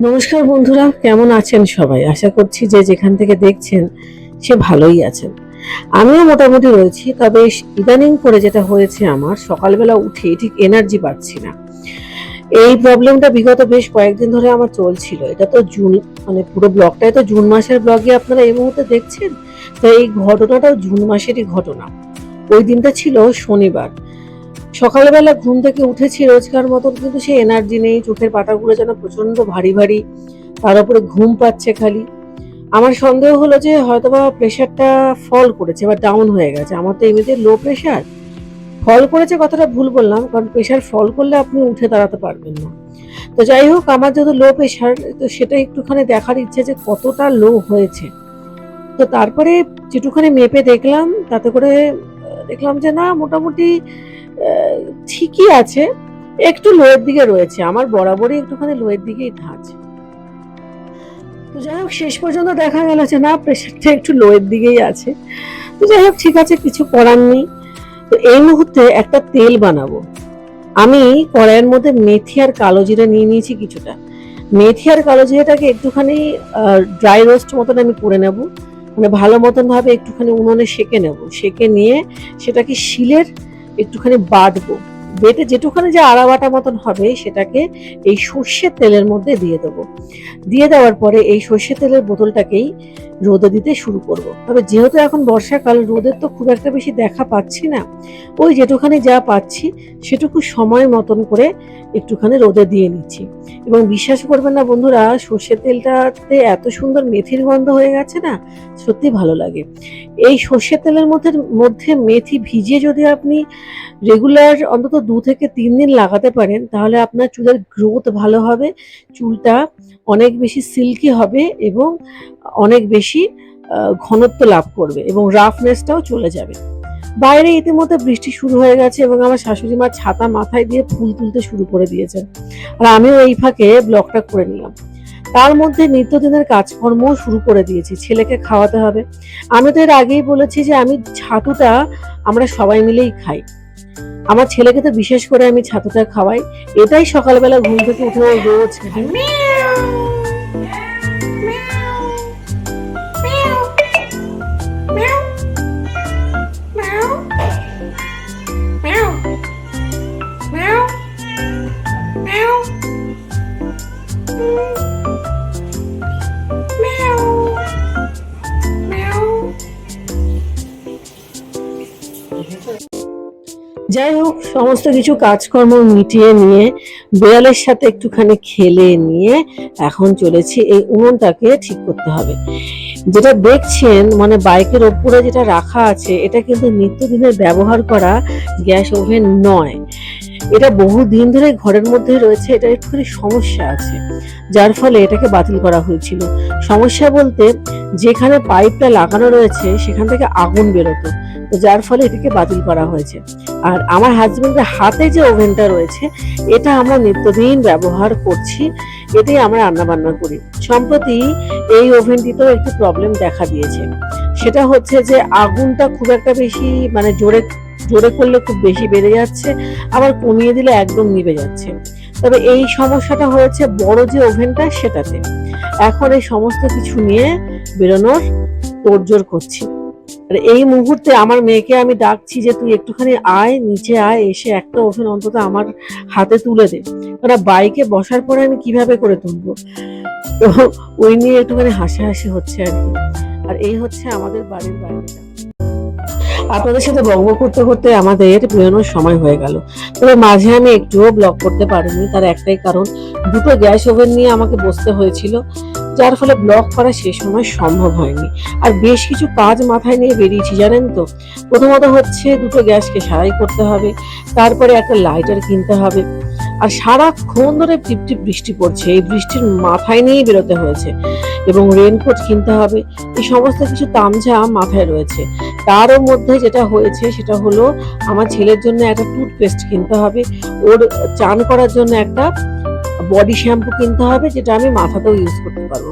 নমস্কার বন্ধুরা, কেমন আছেন সবাই? আশা করছি যে যেখান থেকে দেখছেন সে ভালোই আছেন। আমিও মোটামুটি রয়েছি, তবে ইদানিং করে যেটা হয়েছে আমার, সকালবেলা উঠে ঠিক এনার্জি পাচ্ছি না। এই প্রবলেমটা বিগত বেশ কয়েকদিন ধরে আমার চলছিল। এটা তো জুন মানে পুরো ব্লগটাই তো জুন মাসের ব্লগে আপনারা এই মুহূর্তে দেখছেন। তো এই ঘটনাটাও জুন মাসেরই ঘটনা। ওই দিনটা ছিল শনিবার। সকালবেলা ঘুম থেকে উঠেছি রোজকার মতন, কিন্তু সে এনার্জি নেই, চোখের পাতাগুলো যেন প্রচণ্ড ভারী ভারী, তার উপরে ঘুম পাচ্ছে খালি। আমার সন্দেহ হলো যে হয়তোবা প্রেশারটা ফল করেছে বা ডাউন হয়ে গেছে। আমার তো এমনিতে লো প্রেশার ফল করেছে কথাটা ভুল বললাম, কারণ প্রেশার ফল করলে আপনি উঠে দাঁড়াতে পারবেন না। তো যাই হোক, আমার যেহেতু লো প্রেশার তো সেটা একটুখানি দেখার ইচ্ছে যে কতটা লো হয়েছে। তো তারপরে যেটুখানি মেপে দেখলাম, তাতে করে দেখলাম যে না, মোটামুটি ঠিকই আছে। একটু লোয়ের দিকে রয়েছে। আমার বরাবরই একটুখানি লোয়ের দিকেই ধাঁচ। তো যাই হোক, শেষ পর্যন্ত দেখা গেল যে না প্রেশারটা একটু লোয়ের দিকেই আছে। তো যাই হোক, ঠিক আছে, কিছু করার নেই। তো এই মুহূর্তে একটা তেল বানাবো। আমি কড়াইয়ের মধ্যে মেথি আর কালো জিরা নিয়ে নিয়েছি কিছুটা। মেথি আর কালো জিরাটাকে একটুখানি ড্রাই রোস্ট মতন আমি করে নেব। মানে ভালো মতন ভাবে একটুখানি উনুনে সেকে নেব। সেকে নিয়ে সেটাকে শিলের একটুখানি বাটবো বেটে যেটুখানি যে আড়াবাটা মতন হবে সেটাকে এই সর্ষের তেলের মধ্যে দিয়ে দেবো। দিয়ে দেওয়ার পরে এই সর্ষের তেলের বোতলটাকেই রোদে দিতে শুরু করব। তবে যেহেতু এখন বর্ষাকাল রোদের তো খুব একটা বেশি দেখা পাচ্ছি না। ওই যেটুখানি যা পাচ্ছি সেটুকু সময় মতন করে একটুখানি রোদে দিয়ে নিচ্ছি। এবং বিশ্বাস করবেন না বন্ধুরা, সর্ষের তেলটাতে এত সুন্দর মেথির গন্ধ হয়ে গেছে না, সত্যি ভালো লাগে। এই সর্ষের তেলের মধ্যে মধ্যে মেথি ভিজিয়ে যদি আপনি রেগুলার অন্তত দু থেকে তিন দিন লাগাতে পারেন, তাহলে আপনার চুলের গ্রোথ ভালো হবে, চুলটা অনেক বেশি সিল্কি হবে এবং অনেক বেশি ঘনত্ব লাভ করবে এবং রাফনেসটাও চলে যাবে। বাইরে ইতিমধ্যে বৃষ্টি শুরু হয়ে গেছে এবং আমার শাশুড়ি মা ছাতা মাথায় দিয়ে ফুল তুলতে শুরু করে দিয়েছেন। আর আমিও এই ফাঁকে ব্লগটা করে নিলাম। তার মধ্যে নিত্যদিনের কাজকর্ম শুরু করে দিয়েছি। ছেলেকে খাওয়াতে হবে। আমি তো এর আগেই বলেছি যে আমি ছাতুটা আমরা সবাই মিলেই খাই। আমার ছেলেকে তো বিশেষ করে আমি ছাতুটা খাওয়াই। এটাই সকালবেলা ঘুম থেকে উঠে রোজ খায়। যাই হোক সমস্ত কিছু কাজকর্ম মিটিয়ে নিয়ে, বিড়ালের সাথে একটুখানি খেলে নিয়ে এখন চলেছি, এই উনুনটাকে ঠিক করতে হবে। যেটা দেখছেন মানে বাইকের ওপরে যেটা রাখা আছে, এটা কিন্তু নিত্যদিনের ব্যবহার করা গ্যাস ওভেন নয়। এটা বহু দিন ধরে ঘরের মধ্যে রয়েছে, এটা একটুখানি সমস্যা আছে, যার ফলে এটাকে বাতিল করা হয়েছিল। সমস্যা বলতে যেখানে পাইপটা লাগানো রয়েছে, সেখান থেকে আগুন বেরোতো, তো যার ফলে এটাকে বাতিল করা হয়েছে। আর আমার হাজবেন্ডের হাতে যে ওভেনটা রয়েছে, এটা আমরা নিত্যদিন ব্যবহার করছি এটাই আমরা রান্না বান্না করি। সম্প্রতি এই ওভেনটিতেও একটু প্রবলেম দেখা দিয়েছে। সেটা হচ্ছে যে আগুনটা খুব একটা বেশি মানে জোরে জোরে করলে খুব বেশি বেড়ে যাচ্ছে, আবার কমিয়ে দিলে একদম নিভে যাচ্ছে। তবে এই সমস্যাটা হয়েছে বড় যে ওভেনটা সেটাতে। এখন এই সমস্ত কিছু নিয়ে বেরোনোর তোড়জোড় করছি। আর এই মুহূর্তে আমার মেয়েকে আমি ডাকছি যে তুই একটুখানি আয়, নিচে আয়, এসে একটা ওভেন অন্তত আমার হাতে তুলে দে। কারণ বাইকে বসার পরে আমি কীভাবে করে তুলবো? তো ওই নিয়ে একটুখানি হাসাহাসি হচ্ছে আর কি। আর এই হচ্ছে আমাদের বাড়ির বাইরেটা। আপনাদের সাথে বঙ্গ করতে করতে আমাদের বেরোনোর সময় হয়ে গেল। তবে মাঝে আমি একটুও ব্লগ করতে পারিনি, তার একটাই কারণ, দুটো গ্যাস ওভেন নিয়ে আমাকে বসতে হয়েছিল, যার ফলে ব্লগ করা সে সময় সম্ভব হয়নি। আর বেশ কিছু কাজ মাথায় নিয়ে বেরিয়েছি, জানেন তো? প্রথমত হচ্ছে দুটো গ্যাসকে সারাই করতে হবে, তারপরে একটা লাইটার কিনতে হবে। আর সারাক্ষণ ধরে টিপটিপ বৃষ্টি পড়ছে, এই বৃষ্টির মাথায় নিয়েই বেরোতে হয়েছে। এবং রেনকোট কিনতে হবে, এই সমস্ত কিছু তামঝাম মাথায় রয়েছে। তারও মধ্যে যেটা হয়েছে সেটা হলো আমার ছেলের জন্য একটা টুথপেস্ট কিনতে হবে। ওর চান করার জন্য একটা বডি শ্যাম্পু কিনতে হবে, যেটা আমি মাথাতেও ইউজ করতে পারব।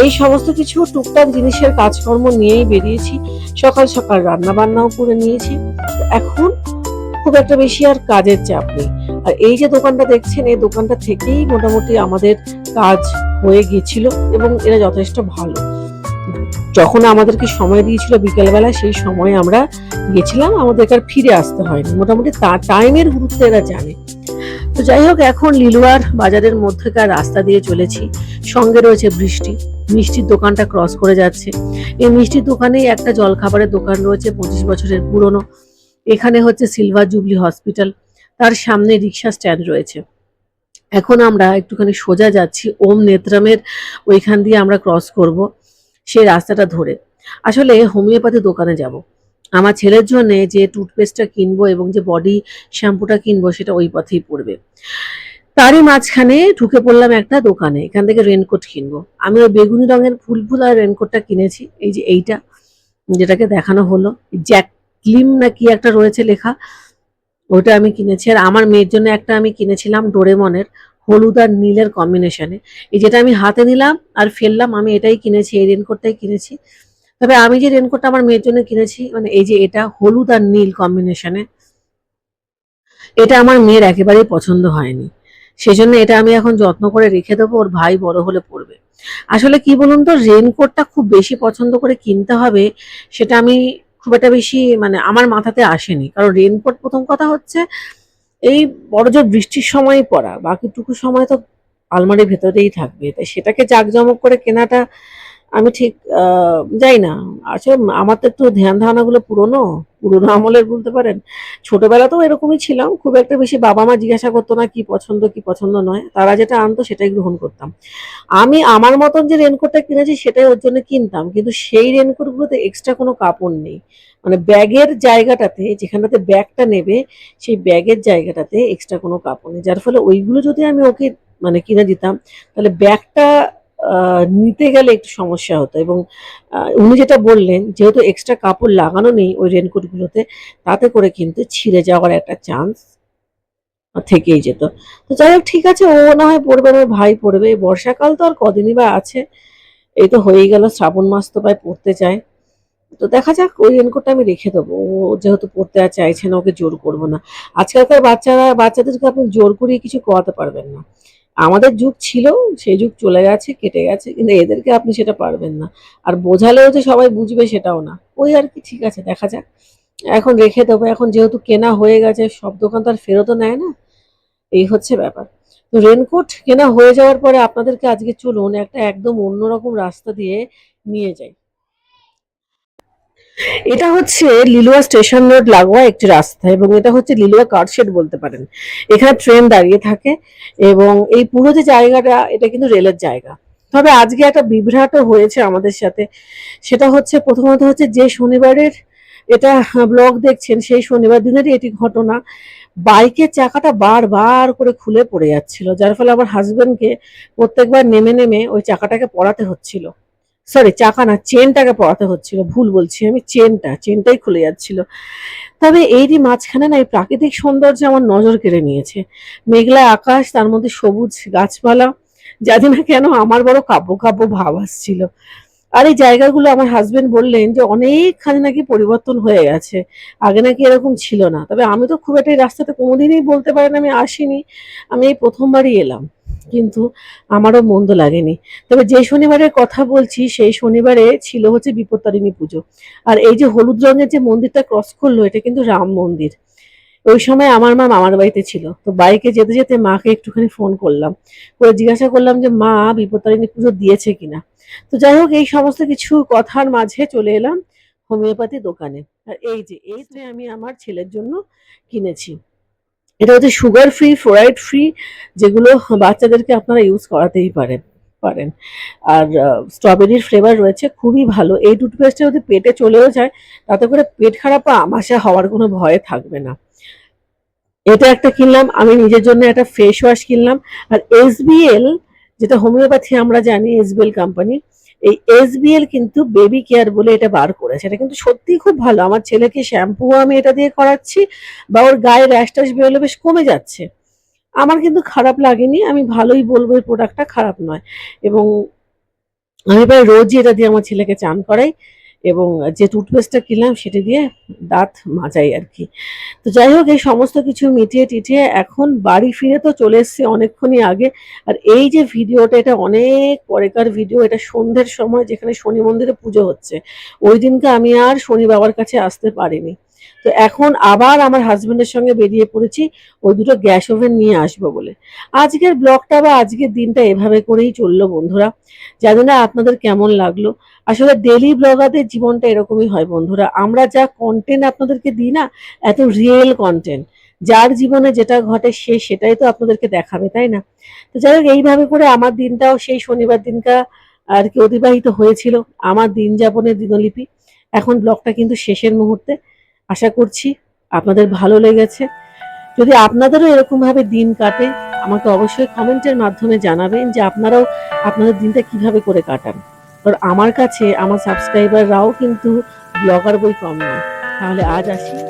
এই সমস্ত কিছু টুকটাক জিনিসের কাজকর্ম নিয়েই বেরিয়েছি। সকাল সকাল রান্না বান্নাও করে নিয়েছি। এখন খুব একটা বেশি আর কাজের চাপ নেই। আর এই যে দোকানটা দেখছেন, এই দোকানটা থেকেই মোটামুটি আমাদের কাজ হয়ে গেছিল এবং এরা যথেষ্ট ভালো। যখন আমাদেরকে সময় দিয়েছিল বিকেলবেলা, সেই সময় আমরা গেছিলাম। আমাদেরকে আর ফিরে আসতে হয়নি। মোটামুটি তা- টাইমের গুরুত্ব এরা জানে। তো যাই হোক, এখন লিলুয়ার বাজারের মধ্যেকার রাস্তা দিয়ে চলেছি। সঙ্গে রয়েছে বৃষ্টি। মিষ্টির দোকানটা ক্রস করে যাচ্ছে। এই মিষ্টির দোকানেই একটা জলখাবারের দোকান রয়েছে, পঁচিশ বছরের পুরনো। এখানে হচ্ছে সিলভার জুবলি হসপিটাল। তার সামনে রিক্সা স্ট্যান্ড রয়েছে। এখন আমরা একটুখানি সোজা যাচ্ছি। ওম নেত্রামের ওইখান দিয়ে আমরা ক্রস করব। সেই রাস্তাটা ধরে। আসলে হোমিওপ্যাথি দোকানে যাব। আমার ছেলের জন্য যে টুথপেস্টটা কিনবো এবং যে বডি শ্যাম্পুটা কিনবো সেটা ওই পথেই পড়বে। তারই মাঝখানে ঢুকে পড়লাম একটা দোকানে। এখান থেকে রেনকোট কিনবো। আমি ওই বেগুনি রঙের ফুল ফুল আর রেনকোটটা কিনেছি। এই যে এইটা, যেটাকে দেখানো হলো। জ্যাকলিম না কি একটা রয়েছে লেখা। ওটা আমি কিনেছি। আর আমার মেয়ের জন্য একটা আমি কিনেছিলাম ডোরেমনের। হলুদ আর নীলের কম্বিনেশনে এই যেটা আমি হাতে নিলাম আর ফেললাম, আমি এটাই কিনেছি, এই রেনকোটটাই কিনেছি। তবে আমি যে রেনকোটটা আমার মেয়ের জন্য কিনেছি মানে এই যে এটা হলুদ আর নীল কম্বিনেশনে এটা আমার মেয়ের একেবারেই পছন্দ হয়নি। সেই জন্য এটা আমি এখন যত্ন করে রেখে দেবো, ওর ভাই বড় হলে পড়বে। আসলে কি বলুন তো রেনকোটটা খুব বেশি পছন্দ করে কিনতে হবে, সেটা আমি খুব একটা বেশি মানে আমার মাথাতে আসেনি। কারণ রেনকোট প্রথম কথা হচ্ছে এই বড় জোর বৃষ্টির সময় পড়া, বাকিটুকু সময় তো আলমারির ভেতরেই থাকবে। তাই সেটাকে জাঁকজমক করে কেনাটা আমি ঠিক যাই না। আসলে আমার তো একটু ধ্যান ধারণাগুলো পুরনো পুরনো আমলের বলতে পারেন। ছোটবেলাতেও এরকমই ছিলাম, খুব একটা বেশি বাবা মা জিজ্ঞাসা করতো না কি পছন্দ কি পছন্দ নয়, তারা যেটা আনতো সেটাই গ্রহণ করতাম। আমি আমার মতন যে রেনকোটটা কিনেছি সেটাই ওর জন্য কিনতাম, কিন্তু সেই রেনকোটগুলোতে এক্সট্রা কোনো কাপড় নেই। মানে ব্যাগের জায়গাটাতে, যেখানটাতে ব্যাগটা নেবে, সেই ব্যাগের জায়গাটাতে এক্সট্রা কোনো কাপড় নেই। যার ফলে ওইগুলো যদি আমি ওকে মানে কিনে দিতাম, তাহলে ব্যাগটা নিতে গেলে একটু সমস্যা হতো। এবং উনি যেটা বললেন, যেহেতু এক্সট্রা কাপড় লাগানো নেই ওই রেনকোটগুলোতে তাতে করে কিন্তু ছিঁড়ে যাওয়ার একটা চান্স থেকেই যেত। তো যাই হোক, ঠিক আছে, ও না হয় পড়বে না ভাই পড়বে। বর্ষাকাল তো আর কদিনই বা আছে। এই তো হয়েই গেল, শ্রাবণ মাস তো প্রায় পড়তে চায়। তো দেখা যাক, ওই রেনকোটটা আমি রেখে দেবো। ও যেহেতু পড়তে আর চাইছে না, ওকে জোর করব না। আজকালকার বাচ্চারা, বাচ্চাদেরকে আপনি জোর করিয়ে কিছু করাতে পারবেন না। আমাদের যুগ ছিল, সেই যুগ চলে গেছে, কেটে গেছে, কিন্তু এদেরকে আপনি সেটা পারবেন না। আর বোঝালেও যে সবাই বুঝবে সেটাও না। ওই আর কি, ঠিক আছে, দেখা যাক। এখন রেখে দেবো। এখন যেহেতু কেনা হয়ে গেছে, সব দোকান তো আর ফেরতও নেয় না। এই হচ্ছে ব্যাপার। তো রেনকোট কেনা হয়ে যাওয়ার পরে আপনাদেরকে আজকে চলুন একটা একদম অন্যরকম রাস্তা দিয়ে নিয়ে যাই। এটা হচ্ছে লিলুয়া স্টেশন রোড লাগোয়া একটি রাস্তা এবং এটা হচ্ছে লিলুয়া কার্ডশেড বলতে পারেন। এখানে ট্রেন দাঁড়িয়ে থাকে এবং এই পুরো যে জায়গাটা, এটা কিন্তু রেলের জায়গা। তবে আজকে একটা বিভ্রাটও হয়েছে আমাদের সাথে। সেটা হচ্ছে প্রথমত হচ্ছে যে শনিবারের এটা ব্লগ দেখছেন, সেই শনিবার দিনেরই এটি ঘটনা। বাইকের চাকাটা বারবার করে খুলে পড়ে যাচ্ছিল, যার ফলে আমার হাজবেন্ডকে প্রত্যেকবার নেমে নেমে ওই চাকাটাকে পড়াতে হচ্ছিল। সরি চাকা না চেনটাকে পড়াতে হচ্ছিল, ভুল বলছি আমি, চেনটা, চেনটাই খুলে যাচ্ছিল। তবে এরই মাঝখানে না এই প্রাকৃতিক সৌন্দর্য আমার নজর কেড়ে নিয়েছে। মেঘলা আকাশ, তার মধ্যে সবুজ গাছপালা জানি না কেন আমার বড় কাব্য কাব্য ভাব আসছিল। আর এই জায়গাগুলো আমার হাজবেন্ড বললেন যে অনেকখানি নাকি পরিবর্তন হয়ে গেছে। আগে নাকি এরকম ছিল না। তবে আমি তো খুব একটা এই রাস্তাতে কোনোদিনই বলতে পারেন আমি আসিনি। আমি এই প্রথমবারই এলাম। কিন্তু আমারও মন্দ লাগেনি। তবে যে শনিবারের কথা বলছি, সেই শনিবারে ছিল হচ্ছে বিপত্তারিণী পুজো। আর এই যে হলুদ রঙের যে মন্দিরটা ক্রস করল, এটা কিন্তু রাম মন্দির। ওই সময় আমার মা মামার বাড়িতে ছিল। তো বাইকে যেতে যেতে মাকে একটুখানি ফোন করলাম। করে জিজ্ঞাসা করলাম যে, মা, বিপত্তারিণী পুজো দিয়েছে কিনা? তো যাই হোক, এই সমস্ত কিছু কথার মাঝে চলে এলাম হোমিওপ্যাথি দোকানে। আর এই যে, এই আমি আমার ছেলের জন্য কিনেছি। এটা হচ্ছে সুগার ফ্রি ফ্লোরাইড ফ্রি যেগুলো বাচ্চাদেরকে আপনারা ইউজ করাতেই পারেন পারেন। আর স্ট্রবেরির ফ্লেভার রয়েছে, খুবই ভালো। এই টুথপেস্টটা যদি পেটে চলেও যায়, তাতে করে পেট খারাপ বা আমাশা হওয়ার কোনো ভয় থাকবে না। এটা একটা কিনলাম, আমি নিজের জন্য একটা ফেস ওয়াশ কিনলাম। আর এসবিএল যেটা হোমিওপ্যাথি আমরা জানি এসবিএল কোম্পানি এই এসবিএল কিন্তু বেবি কেয়ার বলে এটা বার করেছে। এটা কিন্তু সত্যি খুব ভালো। আমার ছেলেকে শ্যাম্পু আমি এটা দিয়ে করাচ্ছি বা ওর গায়ে র্যাশ ট্যাশ বেরোলে বেশ কমে যাচ্ছে। আমার কিন্তু খারাপ লাগেনি। আমি ভালোই বলব এই প্রোডাক্টটা খারাপ নয়। এবং আমি প্রায় রোজই এটা দিয়ে আমার ছেলেকে চান করাই। এবং যে টুথপেস্টটা কিনলাম সেটা দিয়ে দাঁত মাজাই আর কি। তো যাই হোক, এই সমস্ত কিছু মিটিয়ে টিটিয়ে এখন বাড়ি ফিরে তো চলে এসেছি অনেকক্ষণই আগে। আর এই যে ভিডিওটা, এটা অনেক পরেকার ভিডিও, এটা সন্ধ্যের সময় যেখানে শনি মন্দিরে পুজো হচ্ছে। ওই দিনকে আমি আর শনি বাবার কাছে আসতে পারিনি। তো এখন আবার আমার হাজবেন্ডের সঙ্গে বেরিয়ে পড়েছি, ওই দুটো গ্যাস ওভেন নিয়ে আসব বলে। আজকের ব্লগটা বা আজকের দিনটা এভাবে করেই চলল বন্ধুরা। জানি না আপনাদের কেমন লাগল। আসলে ডেলি ব্লগারদের জীবনটা এরকমই হয় বন্ধুরা। আমরা যা কন্টেন্ট আপনাদেরকে দিই না, এত রিয়েল কন্টেন্ট যার জীবনে যেটা ঘটে সে সেটাই তো আপনাদেরকে দেখাবে, তাই না? তো যাই হোক, এইভাবে করে আমার দিনটাও সেই শনিবার দিনটা আর কি অতিবাহিত হয়েছিল। আমার দিন যাপনের দিনলিপি। এখন ব্লগটা কিন্তু শেষের মুহূর্তে। আশা করছি আপনাদের ভালো লেগেছে। যদি আপনাদেরও এরকমভাবে দিন কাটে, আমাকে অবশ্যই কমেন্টের মাধ্যমে জানাবেন যে আপনারাও আপনাদের দিনটা কীভাবে করে কাটান। কারণ আমার কাছে, আমার সাবস্ক্রাইবাররাও কিন্তু ব্লগার বই কম নয়। তাহলে আজ আসি।